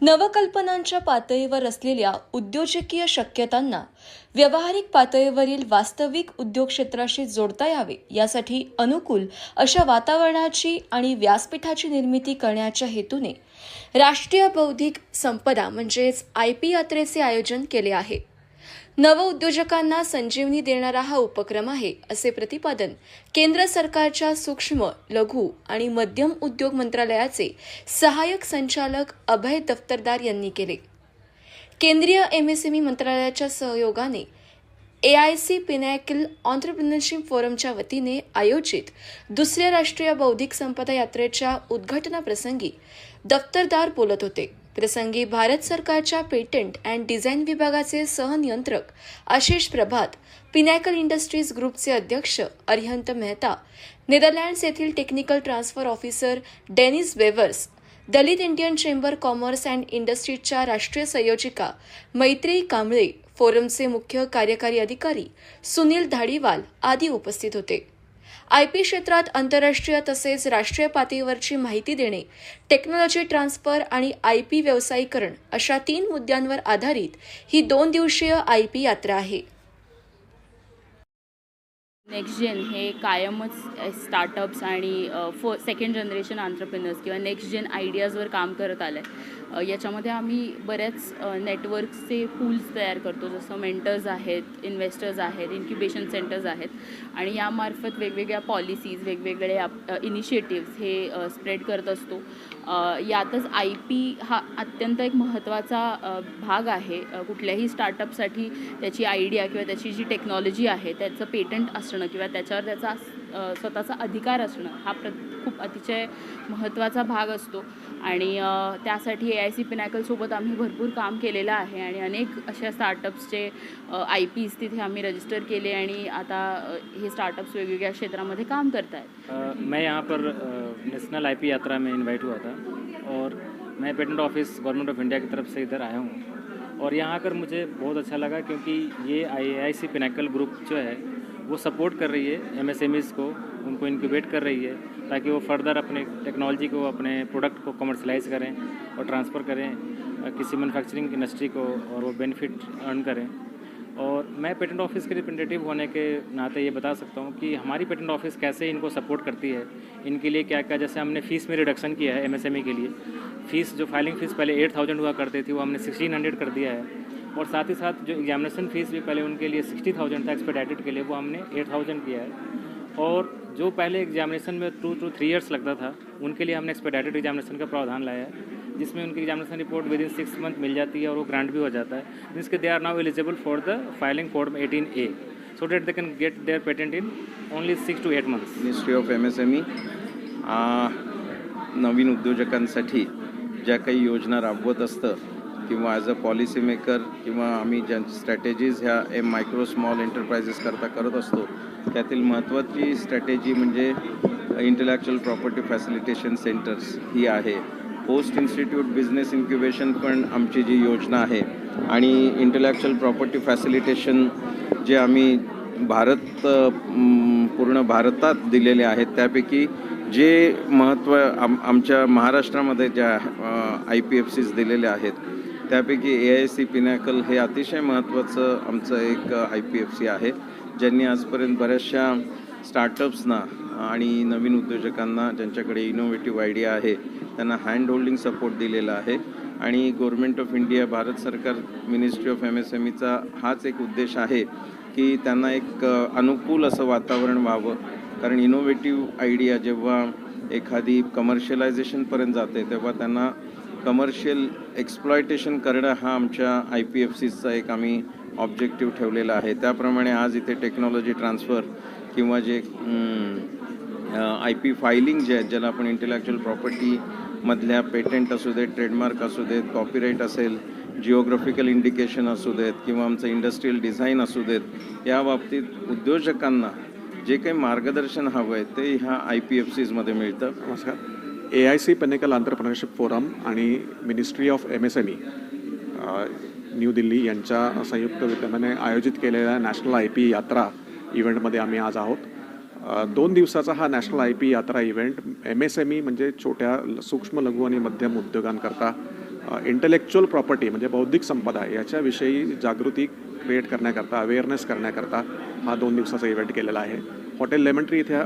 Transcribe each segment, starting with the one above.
नवकल्पनांच्या पातळीवर असलेल्या उद्योजकीय शक्यतांना व्यावहारिक पातळीवरील वास्तविक उद्योग क्षेत्राशी जोडता यावे यासाठी अनुकूल अशा वातावरणाची आणि व्यासपीठाची निर्मिती करण्याच्या हेतूने राष्ट्रीय बौद्धिक संपदा म्हणजेच आय पी यात्रेचे आयोजन केले आहे. नवउद्योजकांना संजीवनी देणारा हा उपक्रम आहे असे प्रतिपादन केंद्र सरकारच्या सूक्ष्म लघु आणि मध्यम उद्योग मंत्रालयाचे सहाय्यक संचालक अभय दफ्तरदार यांनी केले. केंद्रीय एमएसएमई मंत्रालयाच्या सहयोगाने A I C pinnacle entrepreneurship फोरमच्या वतीने आयोजित दुसऱ्या राष्ट्रीय बौद्धिक संपदा यात्रेच्या उद्घाटनाप्रसंगी दफ्तरदार बोलत होते. प्रसंगी भारत सरकारच्या पेटंट अँड डिझाईन विभागाचे सहनियंत्रक आशिष प्रभात पिनॅकल इंडस्ट्रीज ग्रुपचे अध्यक्ष अरिहंत मेहता नेदरलँड्स येथील technical transfer officer Dennis Wevers Dalit Indian chamber commerce and इंडस्ट्रीजच्या राष्ट्रीय संयोजिका मैत्रेयी कांबळे फोरमचे मुख्य कार्यकारी अधिकारी सुनील धाडीवाल आदी उपस्थित होते. आय पी क्षेत्रात आंतरराष्ट्रीय तसेच राष्ट्रीय पातळीवरची माहिती देणे टेक्नॉलॉजी ट्रान्सफर आणि आय पी व्यावसायीकरण अशा तीन मुद्द्यांवर आधारित ही दोन दिवसीय आय पी यात्रा आहे. नेक्स्ट जेन हे कायमच स्टार्टअप्स आणि फ सेकंड जनरेशन आंतरप्रिनर्स किंवा नेक्स्ट जेन आयडियाजवर काम करत आलं आहे याच्यामध्ये आम्ही बऱ्याच नेटवर्क्सचे पूल्स तयार करतो. जसं मेंटर्स आहेत इन्व्हेस्टर्स आहेत इन्क्युबेशन सेंटर्स आहेत. आणि यामार्फत वेगवेगळ्या पॉलिसीज वेगवेगळे इनिशिएटिव्स हे स्प्रेड करत असतो. यातच आय पी हा अत्यंत एक महत्त्वाचा भाग आहे. कुठल्याही स्टार्टअपसाठी त्याची आयडिया किंवा त्याची जी टेक्नॉलॉजी आहे त्याचं पेटंट असणं किंवा त्याच्यावर त्याचा स्वतःचा अधिकार असणं हा प्र खूप अतिशय महत्त्वाचा भाग असतो. आणि त्यासाठी ए आय सी पिनॅकलसोबत आम्ही भरपूर काम केलेलं आहे आणि अनेक अशा स्टार्टअप्सचे आय पीज तिथे आम्ही रजिस्टर केले आणि आता हे स्टार्टअप्स वेगवेगळ्या क्षेत्रामध्ये काम करत आहेत मैं यहाँ पर नॅशनल आय आईपी यात्रा में इनवाइट हुआ था और मैं patent office government of India की तरफ से इधर आया हूँ। और यहाँ आकर मुझे बहुत अच्छा लगा क्योंकि ये I I C Pinnacle group जो है वो सपोर्ट कर रही है एम को, उनको इनक्यूबेट कर रही है, ताकि वो फर्दर अपने टेक्नोलॉजी को, अपने प्रोडक्ट को कमर्शलाइज करें और ट्रांसफ़र करें किसी मैन्युफैक्चरिंग इंडस्ट्री को और वो बेनिफिट अर्न करें। और मैं पेटेंट ऑफ़िस के रिप्रेजेंटेटिव होने के नाते ये बता सकता हूँ कि हमारी पेटेंट ऑफ़िस कैसे इनको सपोर्ट करती है, इनके लिए क्या क्या जैसे हमने फ़ीस में रिडक्शन किया है एमएसएमई के लिए। फ़ीस जो फाइलिंग फ़ीस पहले एट थाउज़ेंड हुआ करती थी, वो हमने सिक्सटीन हंड्रेड कर दिया है। और साथ ही साथ जो एग्जामिनेशन फ़ीस भी पहले उनके लिए सिक्सटी थाउज़ेंड था एक्सपेडाइटेड के लिए वो हमने एट थाउज़ेंड किया है। और जो पहले एग्जामिनेशन में टू टू थ्री इयर्स लगता था, उनके लिए हमने एक्सपेडाइटेड एग्जामिनेशन का प्रावधान लाया है, जिसमें उनकी examination report within six month mill जाती है और वो ग्रांट भी हो जाता है। जिसके they are now eligible for the filing form eighteen A so that they can get their patent in only six to eight months ministry of M S M E नवीन उद्योजकांसाठी ज्या काही योजना राबवत असतं किंवा ॲज अ पॉलिसी मेकर किंवा आम्ही ज्या स्ट्रॅटेजीज ह्या एम मायक्रो स्मॉल एंटरप्राइजेस करता करत असतो त्यातील महत्त्वाची स्ट्रॅटेजी म्हणजे इंटलेक्च्युअल प्रॉपर्टी फॅसिलिटेशन सेंटर्स ही आहे. पोस्ट इन्स्टिट्यूट बिझनेस इन्क्युबेशन पण आमची जी योजना आहे आणि इंटलेक्च्युअल प्रॉपर्टी फॅसिलिटेशन जे आम्ही भारत पूर्ण भारतात दिलेले आहेत त्यापैकी जे महत्त्व आम आमच्या महाराष्ट्रामध्ये ज्या आय पी एफ सीज दिलेल्या आहेत त्यापैकी ए आय सी पिनॅकल हे अतिशय महत्त्वाचं आमचं एक आय पी एफ सी आहे ज्यांनी आजपर्यंत बऱ्याचशा स्टार्टअप्सना आणि नवीन उद्योजकांना ज्यांच्याकडे इनोव्हेटिव्ह आयडिया आहे त्यांना हँड होल्डिंग सपोर्ट दिलेला आहे. आणि गव्हर्मेंट ऑफ इंडिया भारत सरकार ministry of M S M Icha हाच एक उद्देश आहे की त्यांना एक अनुकूल असं वातावरण व्हावं. कारण इनोव्हेटिव्ह आयडिया जेव्हा एखादी कमर्शियलायझेशनपर्यंत जाते तेव्हा त्यांना कमर्शियल एक्सप्लॉयटेशन करणं हा आमच्या आय पी एफ सीचा एक आम्ही ऑब्जेक्टिव्ह ठेवलेला आहे. त्याप्रमाणे आज इथे टेक्नॉलॉजी ट्रान्सफर किंवा जे आय पी फायलिंग जे आहेत ज्याला आपण इंटेलेक्च्युअल प्रॉपर्टीमधल्या पेटंट असू देत ट्रेडमार्क असू देत कॉपीराईट असेल जिओग्राफिकल इंडिकेशन असू देत किंवा आमचं इंडस्ट्रीयल डिझाईन असू देत या बाबतीत उद्योजकांना जे काही मार्गदर्शन हवं आहे ते ह्या आय पी एफ सीजमध्ये मिळतं. नमस्कार. A I C Pinnacle entrepreneurship forum आणि ministry of M S M E New Delhi यांच्या संयुक्त विद्यमाने आयोजित केलेल्या नॅशनल आय पी यात्रा इव्हेंटमध्ये आम्ही आज आहोत. दोन दिवसाचा हा नॅशनल आय पी यात्रा event M S M E म्हणजे छोट्या ल- सूक्ष्म लघु आणि मध्यम उद्योगांकरता इंटेलेक्च्युअल प्रॉपर्टी म्हणजे बौद्धिक संपदा याच्याविषयी जागृती क्रिएट करण्याकरता अवेअरनेस करण्याकरता हा दोन दिवसाचा इव्हेंट केलेला आहे. हॉटेल लेमंट्री इथे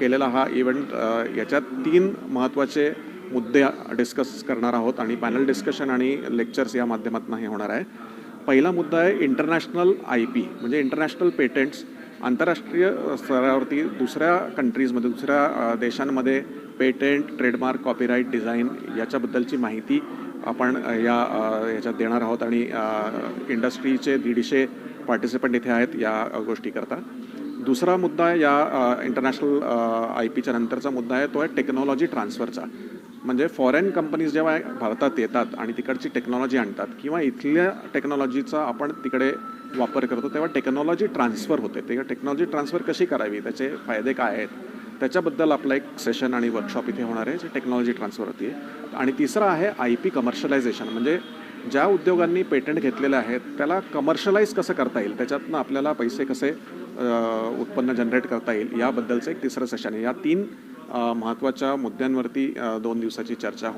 केलेला हा इव्हेंट याच्यात तीन महत्त्वाचे मुद्दे डिस्कस करणार आहोत आणि पॅनल डिस्कशन आणि लेक्चर्स या माध्यमातून हे होणार आहे. पहिला मुद्दा आहे इंटरनॅशनल आय पी म्हणजे इंटरनॅशनल पेटंट्स आंतरराष्ट्रीय स्तरावरती दुसऱ्या कंट्रीजमध्ये दुसऱ्या देशांमध्ये पेटंट ट्रेडमार्क कॉपीराईट डिझाईन याच्याबद्दलची माहिती आपण या याच्यात देणार आहोत आणि इंडस्ट्रीचे दीडशे पार्टिसिपंट इथे आहेत या गोष्टीकरता. दुसरा मुद्दा या इंटरनॅशनल आय पीच्या नंतरचा मुद्दा आहे तो आहे टेक्नॉलॉजी ट्रान्सफरचा म्हणजे फॉरेन कंपनीज जेव्हा भारतात येतात आणि तिकडची टेक्नॉलॉजी आणतात किंवा इथल्या टेक्नॉलॉजीचा आपण तिकडे वापर करतो तेव्हा टेक्नॉलॉजी ट्रान्सफर होते. तेव्हा टेक्नॉलॉजी ट्रान्सफर कशी करावी? त्याचे फायदे काय आहेत? त्याच्याबद्दल आपलं एक सेशन आणि वर्कशॉप इथे होणार आहे जे टेक्नॉलॉजी ट्रान्सफर होती आणि तिसरं आहे आय पी कमर्शलायझेशन म्हणजे ज्या उद्योगांनी पेटंट घेतलेले आहेत त्याला कमर्शलाइज कसं करता येईल? त्याच्यातनं आपल्याला पैसे कसे उत्पन्न जनरेट करता येईल? याबद्दलचं एक तिसरं सेशन आहे. या तीन महत्त्वाच्या मुद्द्यांवरती दोन दिवसाची चर्चा